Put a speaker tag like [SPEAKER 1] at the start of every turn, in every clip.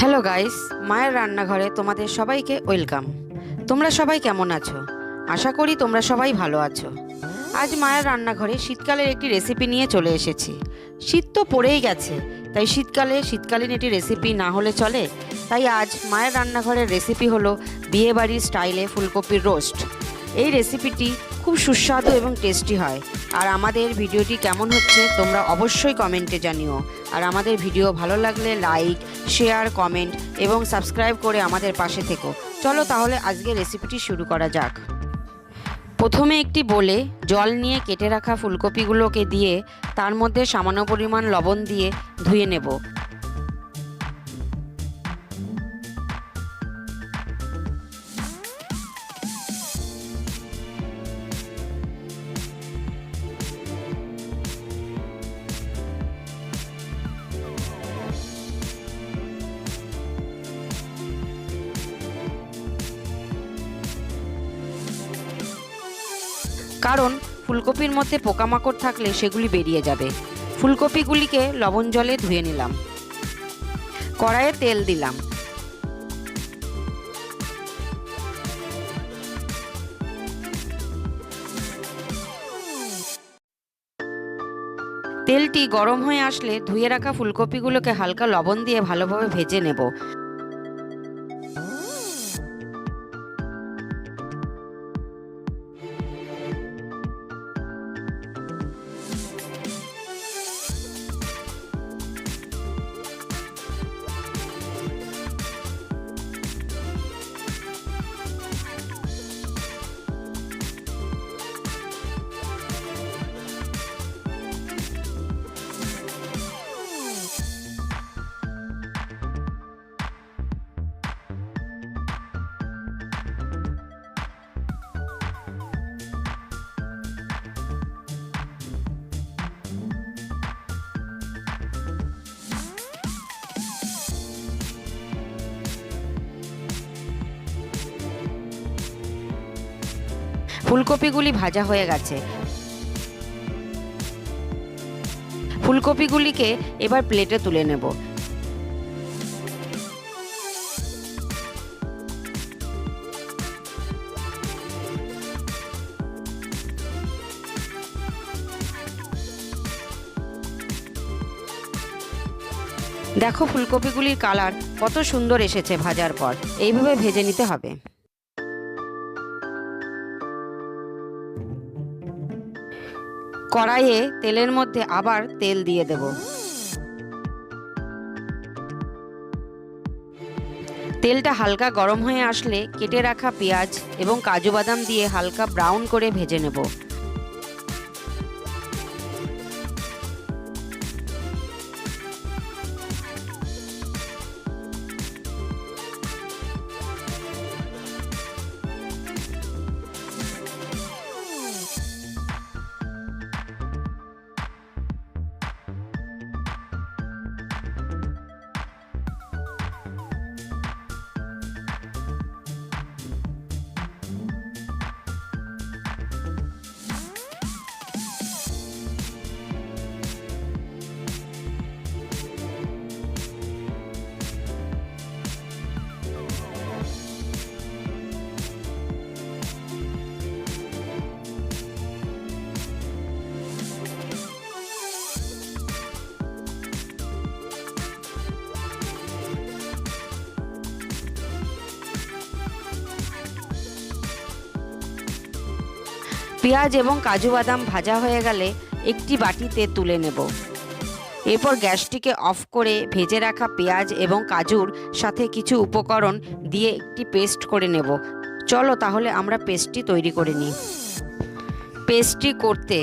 [SPEAKER 1] Hello guys মায়ের রান্নাঘরে তোমাদের সবাইকে ওয়েলকাম। তোমরা সবাই কেমন আছো? আশা করি তোমরা সবাই ভালো আছো। আজ মায়ের রান্নাঘরে শীতকালের একটি রেসিপি নিয়ে চলে এসেছি। শীত তো পড়েই গেছে, তাই শীতকালে শীতকালীন একটি রেসিপি না হলে চলে। তাই আজ মায়ের রান্নাঘরের রেসিপি হলো বিয়েবাড়ির স্টাইলে ফুলকপির রোস্ট এই রেসিপিটি খুব সুস্বাদু এবং টেস্টি হয়। আর আমাদের ভিডিওটি কেমন হচ্ছে তোমরা অবশ্যই কমেন্টে জানিও। আর আমাদের ভিডিও ভালো লাগলে লাইক শেয়ার কমেন্ট এবং সাবস্ক্রাইব করে আমাদের পাশে থেকো। চলো তাহলে আজকে রেসিপিটি শুরু করা যাক। প্রথমে একটি বলে জল নিয়ে কেটে রাখা ফুলকপিগুলোকে দিয়ে তার মধ্যে সামান্য পরিমাণ লবণ দিয়ে ধুয়ে নেব। কারণ ফুলকপির মধ্যে পোকামাকড় থাকলে সেগুলি বেরিয়ে যাবে। ফুলকপিগুলিকে লবণ জলে ধুয়ে নিলাম। কড়াইয়ে তেল দিলাম। তেলটি গরম হয়ে আসলে ধুয়ে রাখা ফুলকপিগুলোকে হালকা লবণ দিয়ে ভালোভাবে ভেজে নেব। ফুলকপিগুলি ভাজা হয়ে গেছে। ফুলকপিগুলিকে এবার প্লেটে তুলে নেব। দেখো ফুলকপিগুলির কালার কত সুন্দর এসেছে ভাজার পর। এইভাবে ভেজে নিতে হবে। কড়াইয়ে তেলের মধ্যে আবার তেল দিয়ে দেব। তেলটা হালকা গরম হয়ে আসলে কেটে রাখা পেঁয়াজ এবং কাজু বাদাম দিয়ে হালকা ব্রাউন করে ভেজে নেব। পেঁয়াজ এবং কাজু বাদাম ভাজা হয়ে গেলে একটি বাটিতে তুলে নেব। এরপর গ্যাসটিকে অফ করে ভেজে রাখা পেঁয়াজ এবং কাজুর সাথে কিছু উপকরণ দিয়ে একটি পেস্ট করে নেব। চলো তাহলে আমরা পেস্টটি তৈরি করে নিই। পেস্টটি করতে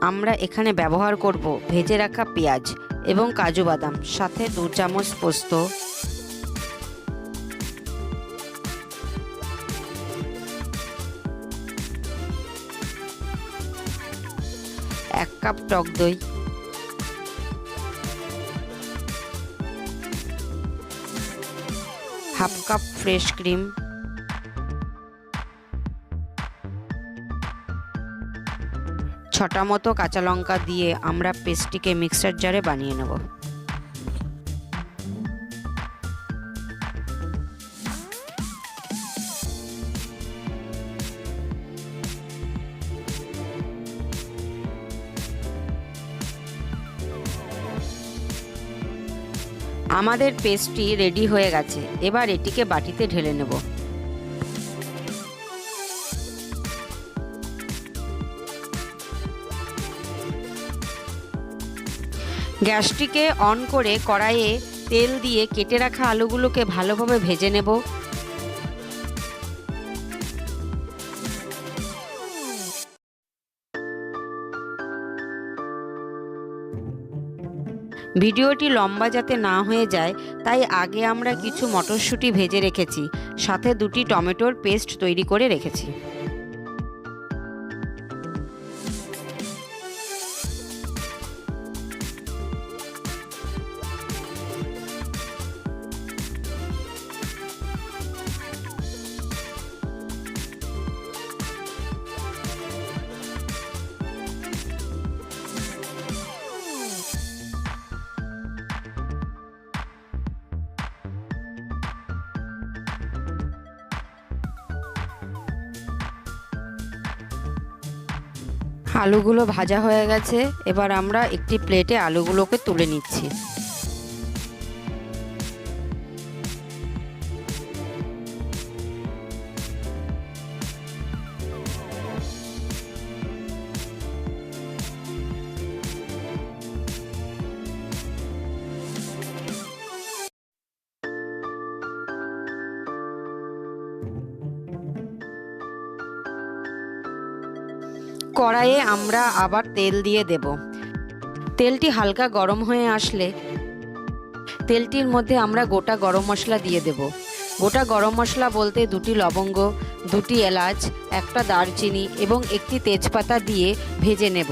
[SPEAKER 1] আমরা এখানে ব্যবহার করব ভেজে রাখা পেঁয়াজ এবং কাজু বাদাম, সাথে দু চামচ পোস্ত এক কাপ টক দই। Half cup fresh cream. ছটা মতো কাঁচা লঙ্কা দিয়ে আমরা পেস্টটিকে মিক্সার জারে বানিয়ে নেব। আমাদের পেস্টটি রেডি হয়ে গেছে। এবার এটিকে বাটিতে ঢেলে নেব। গ্যাসটিকে অন করে কড়াইয়ে তেল দিয়ে কেটে রাখা আলুগুলোকে ভালোভাবে ভেজে নেব। ভিডিওটি লম্বা যাতে না হয়ে যায়, তাই আগে আমরা কিছু মটরশুঁটি ভেজে রেখেছি, সাথে দুটি টমেটোর পেস্ট তৈরি করে রেখেছি। আলুগুলো ভাজা হয়ে গেছে এবার আমরা একটি প্লেটে আলুগুলোকে তুলে নিচ্ছি। কড়াইয়ে আমরা আবার তেল দিয়ে দেব। তেলটি হালকা গরম হয়ে আসলে তেলটির মধ্যে আমরা গোটা গরম মশলা দিয়ে দেব। গোটা গরম মশলা বলতে দুটি লবঙ্গ, দুটি এলাচ, একটা দারচিনি এবং একটি তেজপাতা দিয়ে ভেজে নেব।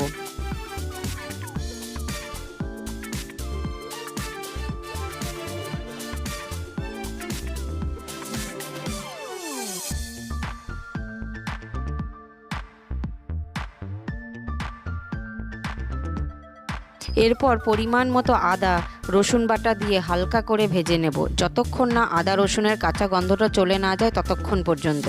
[SPEAKER 1] এরপর পরিমাণ মতো আদা, রসুন বাটা দিয়ে হালকা করে ভেজে নেব। যতক্ষণ না আদা রসুনের কাঁচা গন্ধটা চলে না যায় ততক্ষণ পর্যন্ত।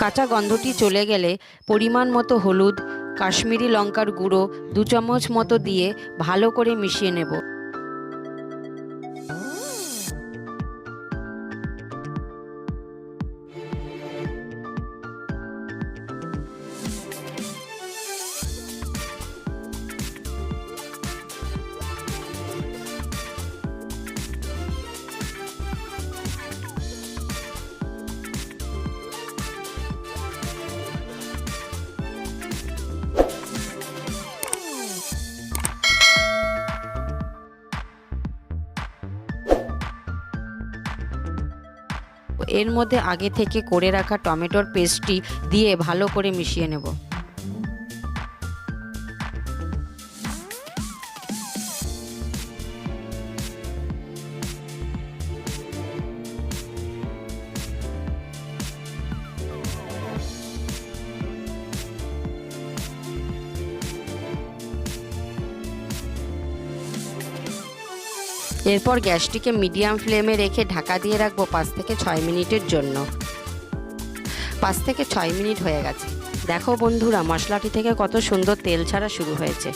[SPEAKER 1] কাঁচা গন্ধটি চলে গেলে পরিমাণ মতো হলুদ, কাশ্মীরি লঙ্কার গুঁড়ো দু চামচ মতো দিয়ে ভালো করে মিশিয়ে নেব। এর মধ্যে আগে থেকে করে রাখা টমেটোর পেস্টটি দিয়ে ভালো করে মিশিয়ে নেব। এরপর গ্যাসটিকে মিডিয়াম ফ্লেমে রেখে ঢাকা দিয়ে রাখব পাঁচ থেকে ছয় মিনিটের জন্য। পাঁচ থেকে ছয় মিনিট হয়ে গেছে। দেখো বন্ধুরা, মশলাটি থেকে কত সুন্দর তেল ছাড়া শুরু হয়েছে।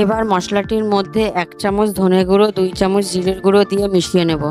[SPEAKER 1] এবার মশলাটির মধ্যে এক চামচ ধনে গুঁড়ো দুই চামচ জিরের গুঁড়ো দিয়ে মিশিয়ে নেব।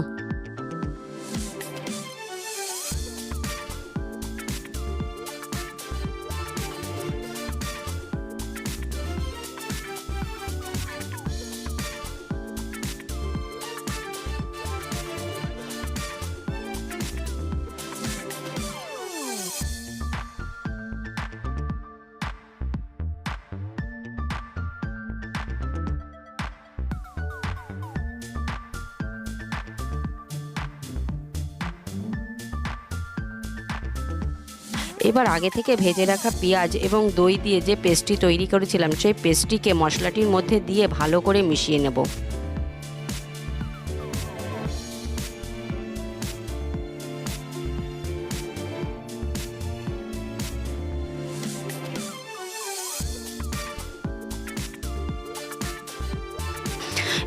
[SPEAKER 1] এবার আগে থেকে ভেজে রাখা পেঁয়াজ এবং দই দিয়ে যে পেস্টটি তৈরি করেছিলাম, সেই পেস্টটিকে মশলাটির মধ্যে দিয়ে ভালো করে মিশিয়ে নেব।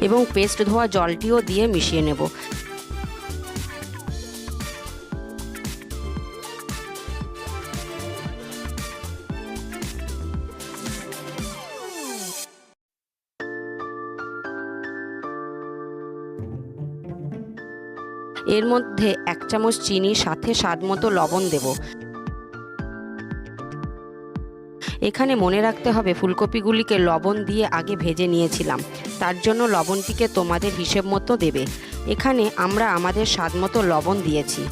[SPEAKER 1] এবং পেস্ট ধোয়া জলটিও দিয়ে মিশিয়ে নেব। এর মধ্যে এক চামচ চিনি, সাথে স্বাদ মতো লবণ দেব। এখানে মনে রাখতে হবে, ফুলকপিগুলিকে লবণ দিয়ে আগে ভেজে নিয়েছিলাম। তার জন্য লবণটিকে তোমাদের হিসেব মতো দেবে। এখানে আমরা আমাদের স্বাদ মতো লবণ দিয়েছি।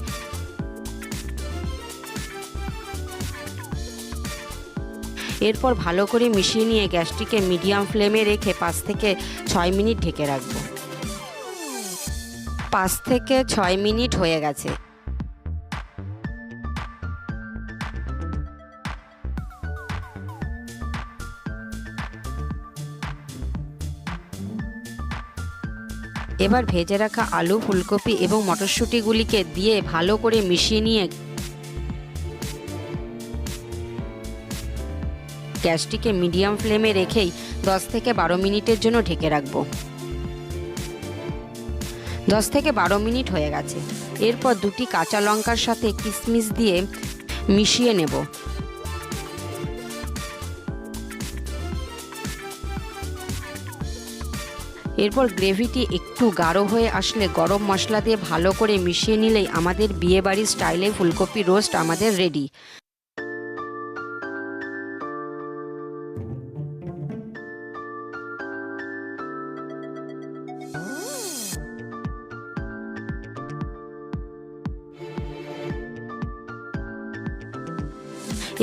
[SPEAKER 1] এরপর ভালো করে মিশিয়ে নিয়ে গ্যাসটিকে মিডিয়াম ফ্লেমে রেখে পাঁচ থেকে ছয় মিনিট ঢেকে রাখব। পাঁচ থেকে ছয় মিনিট হয়ে গেছে। এবার ভেজে রাখা আলু, ফুলকপি এবং মটরশুঁটিগুলিকে দিয়ে ভালো করে মিশিয়ে নিয়ে গ্যাসটিকে মিডিয়াম ফ্লেমে রেখেই দশ থেকে বারো মিনিটের জন্য ঢেকে রাখব। দশ থেকে বারো মিনিট হয়ে গেছে। এরপর দুটি কাঁচা লঙ্কার সাথে কিশমিশ দিয়ে মিশিয়ে নেব। এরপর গ্রেভিটি একটু গাঢ় হয়ে আসলে গরম মশলা দিয়ে ভালো করে মিশিয়ে নিলেই আমাদের বিয়েবাড়ির স্টাইলে ফুলকপি রোস্ট আমাদের রেডি।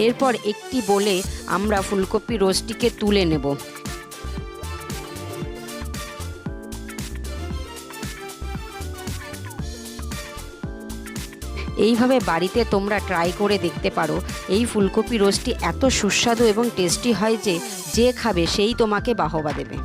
[SPEAKER 1] এরপর একটি বলে আমরা ফুলকপি রোস্টটিকে তুলে নেব। এইভাবে বাড়িতে তোমরা ট্রাই করে দেখতে পারো, এই ফুলকপি রোস্টটি এত সুস্বাদু এবং টেস্টি হয় যে যে খাবে সেই তোমাকে বাহবা দেবে।